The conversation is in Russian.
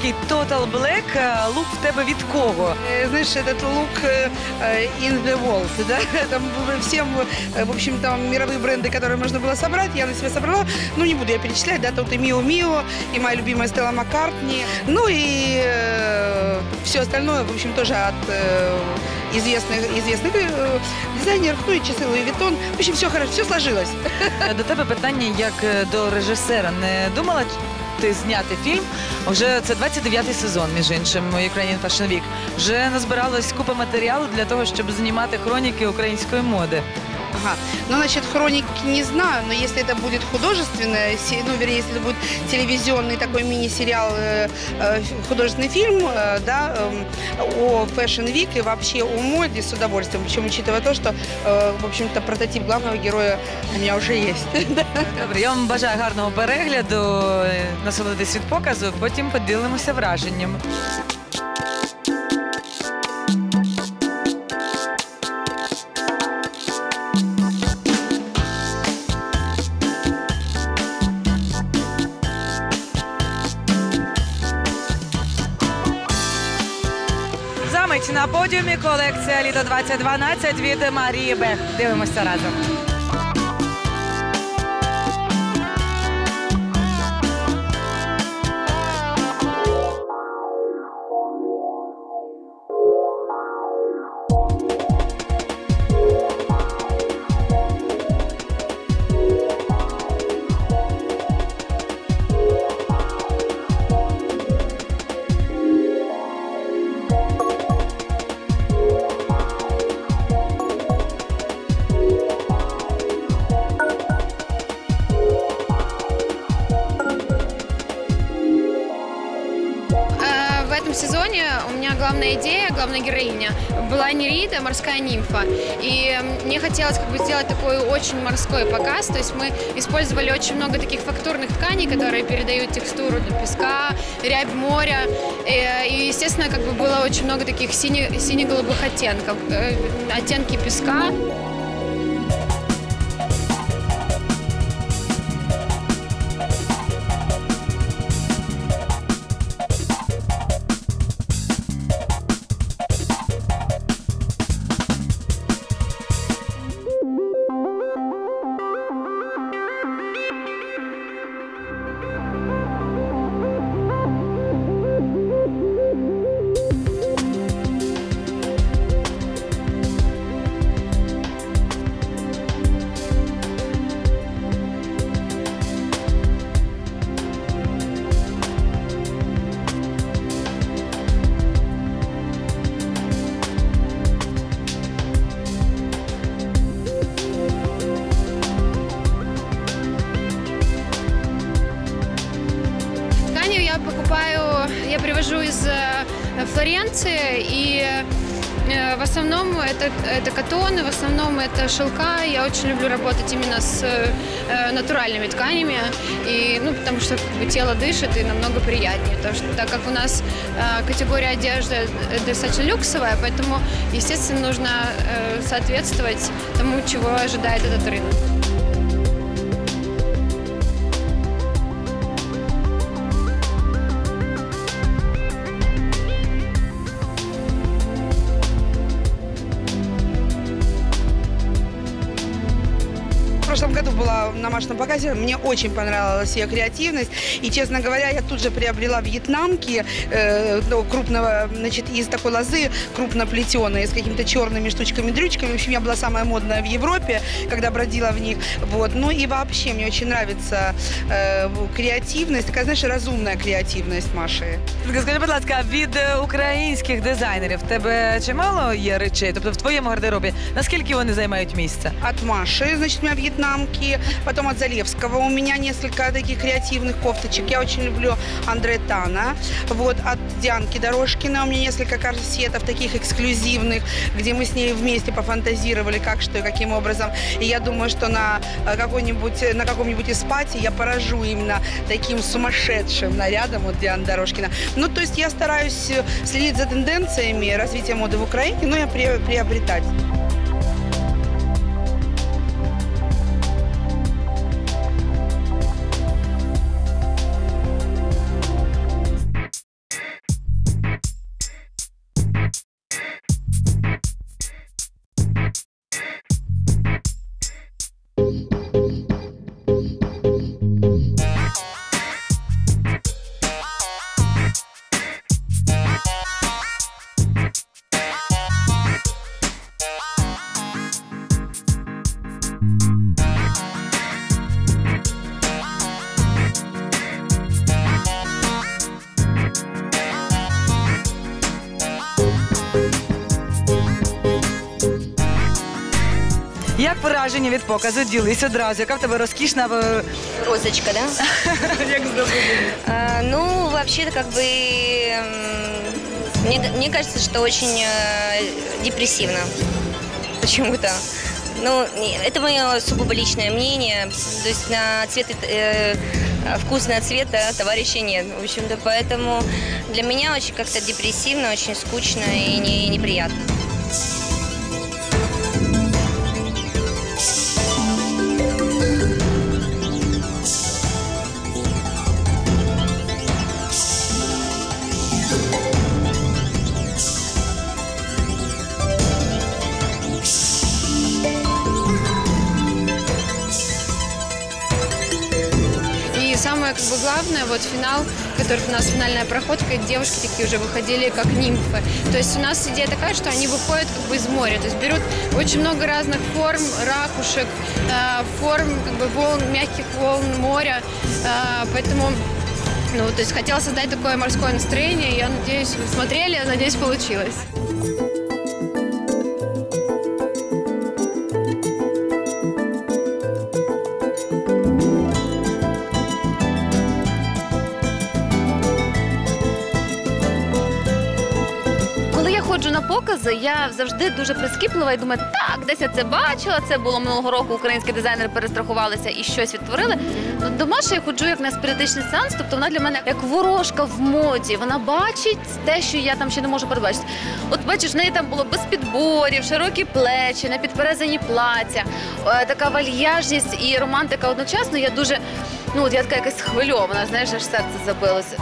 такий Total Black. Лук в тебе від кого? Э, Знаешь, этот лук э, э, in the world, да, там всем, э, в общем, там мировые бренды, которые можно было собрать, я на себя собрала, ну, не буду я перечислять, да, тут и Мио Мио, и моя любимая Стелла Маккартни, ну, и все остальное, в общем, тоже от э, известных, известных э, дизайнеров, ну, и часы Луи Виттон, в общем, все хорошо, все сложилось. До тебе питання як до режисера. Не думала ти зняти фільм? Вже це 29-й сезон, між іншим, Ukrainian Fashion Week. Вже назбиралась купа матеріалу для того, щоб знімати хроніки української моди. Ага. Ну, насчет хроники не знаю, но если это будет художественное, се- ну, вернее, если это будет телевизионный такой мини-сериал, э, э, художественный фильм, э, да, эм, о Fashion Week и вообще о моде с удовольствием. Причем, учитывая то, что, э, в общем-то, прототип главного героя у меня уже есть. Добре, я вам бажаю гарного перегляду, е, насолодитись від показу, потім поділимося враженням. на подіумі колекція літо 2012 від Марії Бех. Дивимося разом. Главная идея, главная героиня была Нерида, морская нимфа. И мне хотелось как бы сделать такой очень морской показ. То есть мы использовали очень много таких фактурных тканей, которые передают текстуру песка, рябь моря. Э, И, естественно, как бы было очень много таких сине- сине-голубых оттенков. Э, Оттенки песка. Я покупаю, я привожу из э, Флоренции, и э, в основном это, это катоны, в основном это шелка. Я очень люблю работать именно с э, натуральными тканями, и, ну, потому что как бы, тело дышит и намного приятнее. Потому что, так как у нас категория одежды достаточно люксовая, поэтому, естественно, нужно соответствовать тому, чего ожидает этот рынок. была на Машином показе, мне очень понравилась ее креативность. И, честно говоря, я тут же приобрела вьетнамки э, ну, крупного, значит, из такой лозы, крупноплетеные, с какими-то черными штучками-дрючками. В общем, я была самая модная в Европе, когда бродила в них. Вот. Ну и вообще, мне очень нравится э, креативность, такая, знаешь, разумная креативность Маши. Скажи, будь ласка, від е, українських дизайнерів в тебе чимало є речей? Тобто в твоєму гардеробі наскільки вони займають місця? От Маши, значит, у меня вьетнамки, потом от Залевского у меня несколько таких креативных кофточек. Я очень люблю Андре Тана. Вот, от Дианки Дорожкина у меня несколько корсетов таких эксклюзивных, где мы с ней вместе пофантазировали, как что и каким образом. И я думаю, что на э, какой-нибудь, на каком-нибудь из я поражу именно таким сумасшедшим нарядом от Дианы Дорожкина. Ну, то есть я стараюсь э, следить за тенденциями развития моды в Украине, но я при- приобретать. враження від показу? Ділись одразу. Яка в тебе розкішна е, Розочка, да? як здобули? А, ну, вообще-то, как бы, м, мне, мне кажется, что очень э, депрессивно почему-то. Ну, не- это мое сугубо личное мнение. То есть на цвет, э, вкусного цвета товарища нет. В общем-то, поэтому для меня очень как-то депрессивно, очень скучно и не, неприятно. Самое как бы главное, вот финал, который у нас финальная проходка, девушки такие уже выходили как нимфы. То есть у нас идея такая, что они выходят как бы из моря, то есть берут очень много разных форм, ракушек, э, форм как бы волн, мягких волн моря, Э, поэтому ну, то есть хотела создать такое морское настроение, я надеюсь, вы смотрели, надеюсь, получилось. На покази, я завжди дуже прискіплива і думаю, так, десь я це бачила. Це було минулого року. Українські дизайнери перестрахувалися і щось відтворили. Ну, До Маші я ходжу як на спіритичний сеанс, тобто вона для мене як ворожка в моді. Вона бачить те, що я там ще не можу передбачити. От бачиш, в неї там було без підборів, широкі плечі, непідперезані плаття, е, така вальяжність і романтика одночасно. Я дуже, ну от я така якась схвильована, знаєш, аж серце забилося.